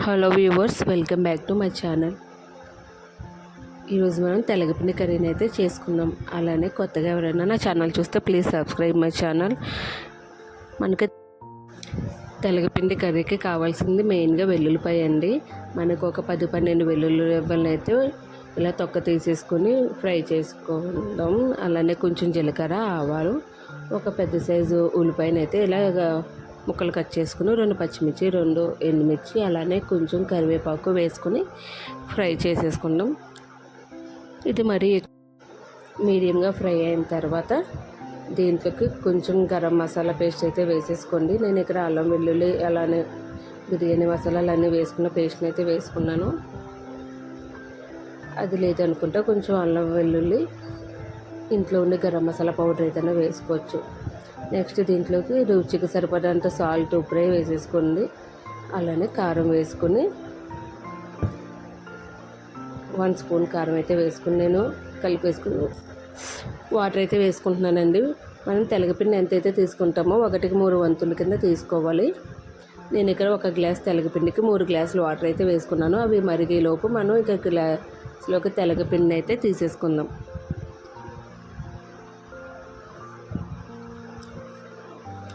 Hello viewers welcome back to my channel. ఈరోజు మనం తెలగపిండి కర్రీని అయితే చేసుకున్నాం అలానే కొత్తగా ఎవరైనా నా ఛానల్ చూస్తే ప్లీజ్ సబ్స్క్రైబ్ మై ఛానల్. మనకి తెలగపిండి కర్రీకి కావాల్సింది మెయిన్గా వెల్లుల్లిపాయ అండి. మనకు ఒక పది పన్నెండు వెల్లుల్లి రెబ్బలను అయితే ఇలా తొక్క తీసేసుకొని ఫ్రై చేసుకుందాం. అలానే కొంచెం జీలకర్ర ఆవాలు ఒక పెద్ద సైజు ఉల్లిపాయనైతే ఇలా ముక్కలు కట్ చేసుకుని రెండు పచ్చిమిర్చి రెండు ఎండుమిర్చి అలానే కొంచెం కరివేపాకు వేసుకుని ఫ్రై చేసేసుకుందాం. ఇది మరీ మీడియంగా ఫ్రై అయిన తర్వాత దీంట్లోకి కొంచెం గరం మసాలా పేస్ట్ అయితే వేసేసుకోండి. నేను ఇక్కడ అల్లం వెల్లుల్లి అలానే బిర్యానీ మసాలాలు అన్నీ వేసుకున్న పేస్ట్ని అయితే వేసుకున్నాను. అది లేదనుకుంటే కొంచెం అల్లం వెల్లుల్లి ఇంట్లో ఉండే గరం మసాలా పౌడర్ ఏదైనా వేసుకోవచ్చు. నెక్స్ట్ దీంట్లోకి రుచికి సరిపడంత సాల్ట్ ఉప్పుడే వేసేసుకుంది. అలానే కారం వేసుకొని వన్ స్పూన్ కారం అయితే వేసుకుని నేను కలిపేసుకుని వాటర్ అయితే వేసుకుంటున్నానండి. మనం తెలగపిండి ఎంతైతే తీసుకుంటామో ఒకటికి మూడు వంతుల కింద తీసుకోవాలి. నేను ఇక్కడ ఒక గ్లాస్ తెలగపిండికి మూడు గ్లాసులు వాటర్ అయితే వేసుకున్నాను. అవి మరిగేలోపు మనం ఇక గ్లాస్లోకి తెలగపిండి అయితే తీసేసుకుందాం.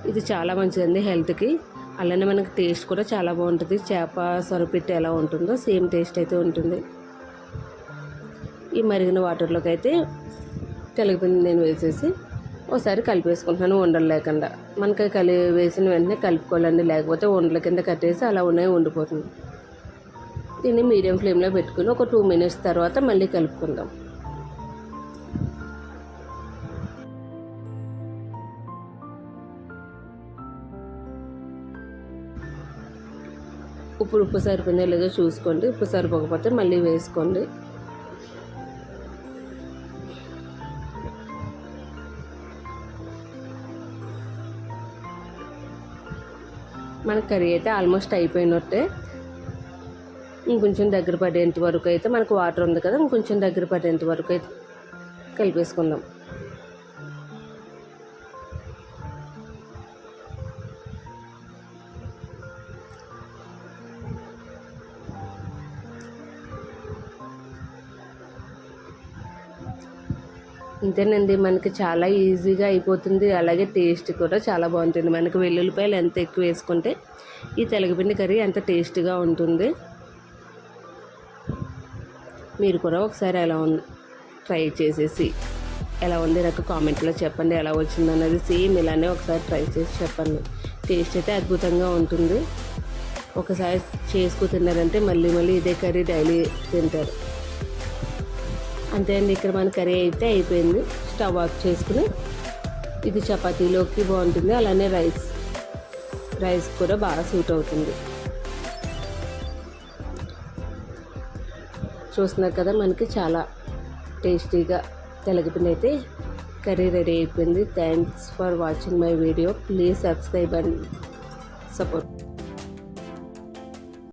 ఇది చాలా మంచిదండి హెల్త్కి. అలానే మనకి టేస్ట్ కూడా చాలా బాగుంటుంది. చేప సొరపిట్టు ఎలా ఉంటుందో సేమ్ టేస్ట్ అయితే ఉంటుంది. ఈ మరిగిన వాటర్లోకి అయితే తెలుగుపిండి నేను వేసేసి ఒకసారి కలిపేసుకుంటున్నాను ఉండలు లేకుండా. మనకి కలి వేసిన వెంటనే కలుపుకోవాలండి. లేకపోతే ఉండల కింద కట్టేసి అలా ఉన్నాయి ఉండిపోతుంది. దీన్ని మీడియం ఫ్లేమ్లో పెట్టుకుని ఒక టూ మినిట్స్ తర్వాత మళ్ళీ కలుపుకుందాం. ఉప్పు ఉప్పు సరిపోయిందో లేదో చూసుకోండి. ఉప్పు సరిపోకపోతే మళ్ళీ వేసుకోండి. మన కర్రీ అయితే ఆల్మోస్ట్ అయిపోయినట్టే. ఇంకొంచెం దగ్గర పడేంత వరకు అయితే మనకు వాటర్ ఉంది కదా ఇంకొంచెం దగ్గర పడేంత వరకు అయితే కలిపేసుకుందాం. ఇంతేనండి మనకి చాలా ఈజీగా అయిపోతుంది. అలాగే టేస్ట్ కూడా చాలా బాగుంటుంది. మనకి వెల్లుల్లిపాయలు ఎంత ఎక్కువ వేసుకుంటే ఈ తెలగపిండి కర్రీ ఎంత టేస్ట్గా ఉంటుంది. మీరు కూడా ఒకసారి ఎలా ఉంది ట్రై చేసేసి ఎలా ఉంది? నాకు కామెంట్లో చెప్పండి. ఎలా వచ్చింది అన్నది సేమ్ ఇలానే ఒకసారి ట్రై చేసి చెప్పండి. టేస్ట్ అయితే అద్భుతంగా ఉంటుంది. ఒకసారి చేసుకు తిన్నారంటే మళ్ళీ మళ్ళీ ఇదే కర్రీ డైలీ తింటారు. అంతే అండి ఇక్కడ మన కర్రీ అయితే అయిపోయింది. స్టవ్ ఆఫ్ చేసుకుని ఇది చపాతీలోకి బాగుంటుంది. అలానే రైస్. రైస్ కూడా బాగా సూట్ అవుతుంది. చూస్తున్నారు కదా మనకి చాలా టేస్టీగా తెలగపిండి అయితే కర్రీ రెడీ అయిపోయింది. Thanks for watching my video please subscribe and support